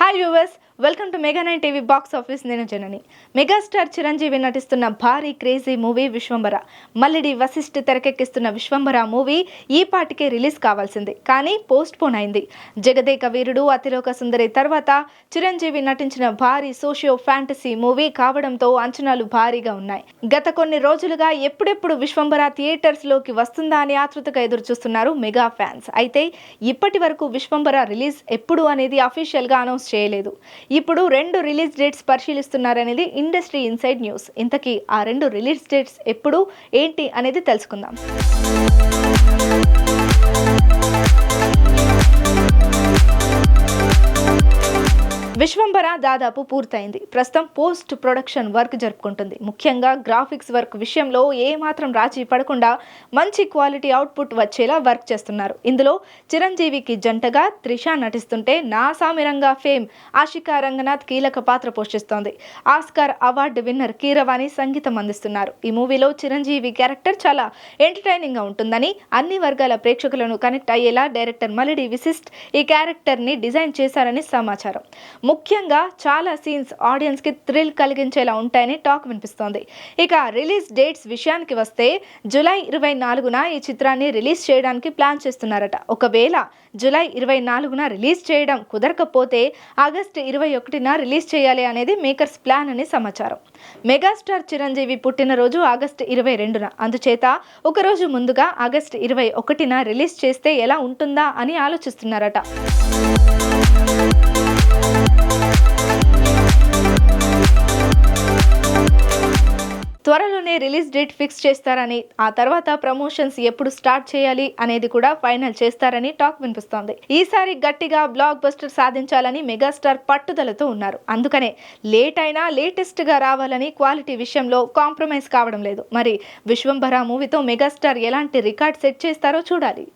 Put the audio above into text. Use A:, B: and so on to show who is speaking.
A: Hi viewers, welcome to mega nine TV box office నేను Janani. Megastar Chiranjeevi నటిస్తున్న భారీ crazy movie Vishwambhara. Mallidi Vashishtha తెరకెక్కిస్తున్న విశ్వంబర మూవీ ఈ పాటికే రిలీజ్ కావాల్సింది. కానీ పోస్ట్ పోన్ అయింది. జగదేక వీరుడు అతిలోక సుందరి తర్వాత చిరంజీవి నటించిన భారీ సోషియో ఫ్యాంటసీ మూవీ కావడంతో అంచనాలు భారీగా ఉన్నాయి. గత కొన్ని రోజులుగా ఎప్పుడెప్పుడు విశ్వంబర థియేటర్స్లోకి వస్తుందా అని ఆతృతగా ఎదురు చూస్తున్నారు మెగా ఫ్యాన్స్ అయితే ఇప్పటి వరకు విశ్వంబర రిలీజ్ ఎప్పుడు అనేది అఫీషియల్గా అనౌన్స్ చేయలేదు. ఇప్పుడు రెండు రిలీజ్ డేట్స్ పరిశీలిస్తున్నారనేది ఇండస్ట్రీ ఇన్సైడ్ న్యూస్. ఇంతకీ ఆ రెండు రిలీజ్ డేట్స్ ఎప్పుడు ఏంటి అనేది తెలుసుకుందాం. విశ్వంబర దాదాపు పూర్తయింది. ప్రస్తుతం పోస్ట్ ప్రొడక్షన్ వర్క్ జరుపుకుంటుంది. ముఖ్యంగా గ్రాఫిక్స్ వర్క్ విషయంలో ఏమాత్రం రాజీ పడకుండా మంచి క్వాలిటీ అవుట్పుట్ వచ్చేలా వర్క్ చేస్తున్నారు. ఇందులో చిరంజీవికి జంటగా త్రిష నటిస్తుంటే నా సామిరంగా ఫేమ్ ఆషికా రంగనాథ్ కీలక పాత్ర పోషిస్తోంది. ఆస్కార్ అవార్డు విన్నర్ కీరవాణి సంగీతం అందిస్తున్నారు. ఈ మూవీలో చిరంజీవి క్యారెక్టర్ చాలా ఎంటర్టైనింగ్గా ఉంటుందని అన్ని వర్గాల ప్రేక్షకులను కనెక్ట్ అయ్యేలా డైరెక్టర్ మలిడి విశిష్ట్ ఈ క్యారెక్టర్ని డిజైన్ చేశారని సమాచారం. ముఖ్యంగా చాలా సీన్స్ ఆడియన్స్కి థ్రిల్ కలిగించేలా ఉంటాయని టాక్ వినిపిస్తోంది. ఇక రిలీజ్ డేట్స్ విషయానికి వస్తే జులై ఇరవై నాలుగున ఈ చిత్రాన్ని రిలీజ్ చేయడానికి ప్లాన్ చేస్తున్నారట. ఒకవేళ జులై ఇరవై నాలుగున రిలీజ్ చేయడం కుదరకపోతే ఆగస్టు ఇరవై ఒకటిన రిలీజ్ చేయాలి అనేది మేకర్స్ ప్లాన్ అని సమాచారం. మెగాస్టార్ చిరంజీవి పుట్టినరోజు ఆగస్టు ఇరవై రెండున. అందుచేత ఒకరోజు ముందుగా ఆగస్టు ఇరవై ఒకటిన రిలీజ్ చేస్తే ఎలా ఉంటుందా అని ఆలోచిస్తున్నారట. త్వరలోనే రిలీజ్ డేట్ ఫిక్స్ చేస్తారని ఆ తర్వాత ప్రమోషన్స్ ఎప్పుడు స్టార్ట్ చేయాలి అనేది కూడా ఫైనల్ చేస్తారని టాక్ వినిపిస్తోంది. ఈసారి గట్టిగా బ్లాక్ బస్టర్ సాధించాలని మెగాస్టార్ పట్టుదలతో ఉన్నారు. అందుకనే లేట్ అయినా లేటెస్ట్గా రావాలని క్వాలిటీ విషయంలో కాంప్రమైజ్ కావడం లేదు. మరి విశ్వంభర మూవీతో మెగాస్టార్ ఎలాంటి రికార్డ్ సెట్ చేస్తారో చూడాలి.